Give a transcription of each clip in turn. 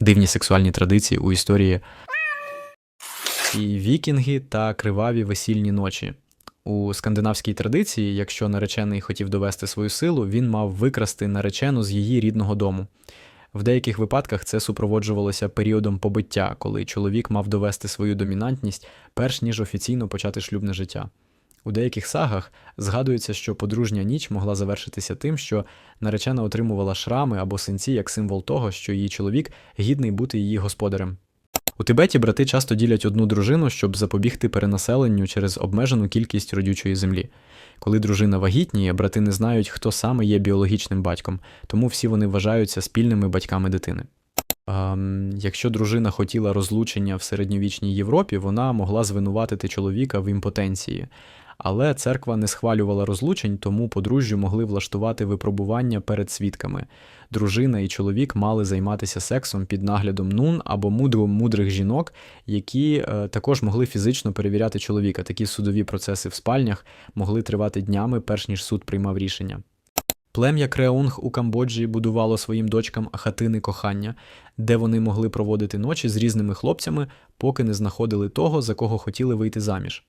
дивні сексуальні традиції у історії і вікінги та криваві весільні ночі. У скандинавській традиції, якщо наречений хотів довести свою силу, він мав викрасти наречену з її рідного дому. В деяких випадках це супроводжувалося періодом побиття, коли чоловік мав довести свою домінантність, перш ніж офіційно почати шлюбне життя. У деяких сагах згадується, що подружня ніч могла завершитися тим, що наречена отримувала шрами або синці як символ того, що її чоловік гідний бути її господарем. У Тибеті брати часто ділять одну дружину, щоб запобігти перенаселенню через обмежену кількість родючої землі. Коли дружина вагітніє, брати не знають, хто саме є біологічним батьком, тому всі вони вважаються спільними батьками дитини. Ем, якщо дружина хотіла розлучення в середньовічній Європі, вона могла звинуватити чоловіка в імпотенції. Але церква не схвалювала розлучень, тому подружжю могли влаштувати випробування перед свідками. Дружина і чоловік мали займатися сексом під наглядом нун або мудро мудрих жінок, які е, також могли фізично перевіряти чоловіка. Такі судові процеси в спальнях могли тривати днями, перш ніж суд приймав рішення. Плем'я Креунг у Камбоджі будувало своїм дочкам хатини кохання, де вони могли проводити ночі з різними хлопцями, поки не знаходили того, за кого хотіли вийти заміж.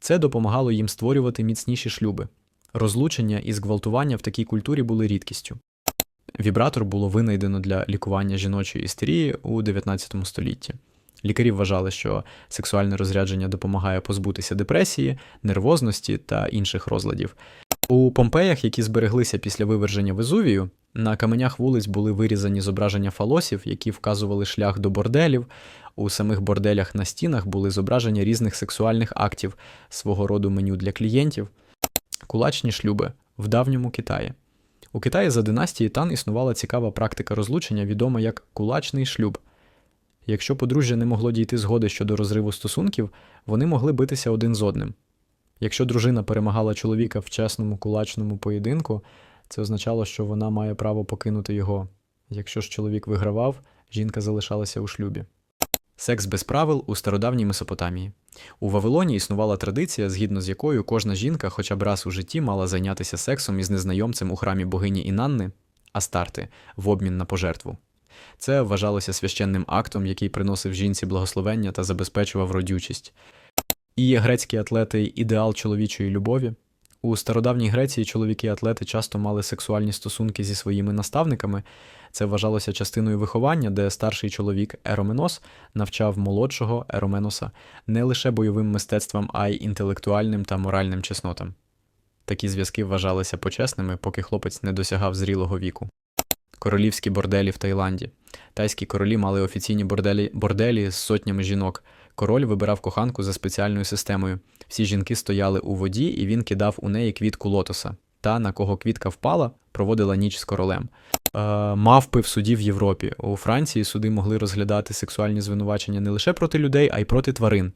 Це допомагало їм створювати міцніші шлюби. Розлучення і зґвалтування в такій культурі були рідкістю. Вібратор було винайдено для лікування жіночої істерії у 19 столітті. Лікарі вважали, що сексуальне розрядження допомагає позбутися депресії, нервозності та інших розладів. У Помпеях, які збереглися після виверження Везувію, на каменях вулиць були вирізані зображення фалосів, які вказували шлях до борделів. У самих борделях на стінах були зображення різних сексуальних актів, свого роду меню для клієнтів. Кулачні шлюби в давньому Китаї. У Китаї за династії Тан існувала цікава практика розлучення, відома як кулачний шлюб. Якщо подружжя не могло дійти згоди щодо розриву стосунків, вони могли битися один з одним. Якщо дружина перемагала чоловіка в чесному кулачному поєдинку, це означало, що вона має право покинути його. Якщо ж чоловік вигравав, жінка залишалася у шлюбі. Секс без правил у стародавній Месопотамії. У Вавилоні існувала традиція, згідно з якою кожна жінка хоча б раз у житті мала зайнятися сексом із незнайомцем у храмі богині Інанни Астарти в обмін на пожертву. Це вважалося священним актом, який приносив жінці благословення та забезпечував родючість. І грецькі атлети ідеал чоловічої любові. У стародавній Греції чоловіки-атлети часто мали сексуальні стосунки зі своїми наставниками. Це вважалося частиною виховання, де старший чоловік Ероменос навчав молодшого Ероменоса не лише бойовим мистецтвам, а й інтелектуальним та моральним чеснотам. Такі зв'язки вважалися почесними, поки хлопець не досягав зрілого віку. Королівські борделі в Таїланді. Тайські королі мали офіційні борделі, борделі з сотнями жінок. Король вибирав коханку за спеціальною системою. Всі жінки стояли у воді, і він кидав у неї квітку лотоса. Та, на кого квітка впала, проводила ніч з королем. Е, мавпи в суді в Європі. У Франції суди могли розглядати сексуальні звинувачення не лише проти людей, а й проти тварин.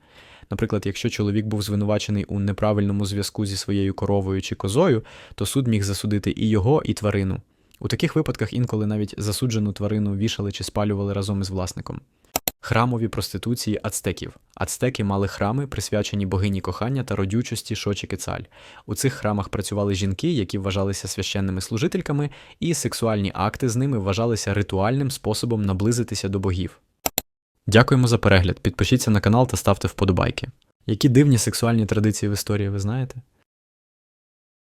Наприклад, якщо чоловік був звинувачений у неправильному зв'язку зі своєю коровою чи козою, то суд міг засудити і його, і тварину. У таких випадках інколи навіть засуджену тварину вішали чи спалювали разом із власником. Храмові проституції ацтеків. Ацтеки мали храми, присвячені богині кохання та родючості Шочі Кецаль. У цих храмах працювали жінки, які вважалися священними служительками, і сексуальні акти з ними вважалися ритуальним способом наблизитися до богів. Дякуємо за перегляд. Підпишіться на канал та ставте вподобайки. Які дивні сексуальні традиції в історії ви знаєте?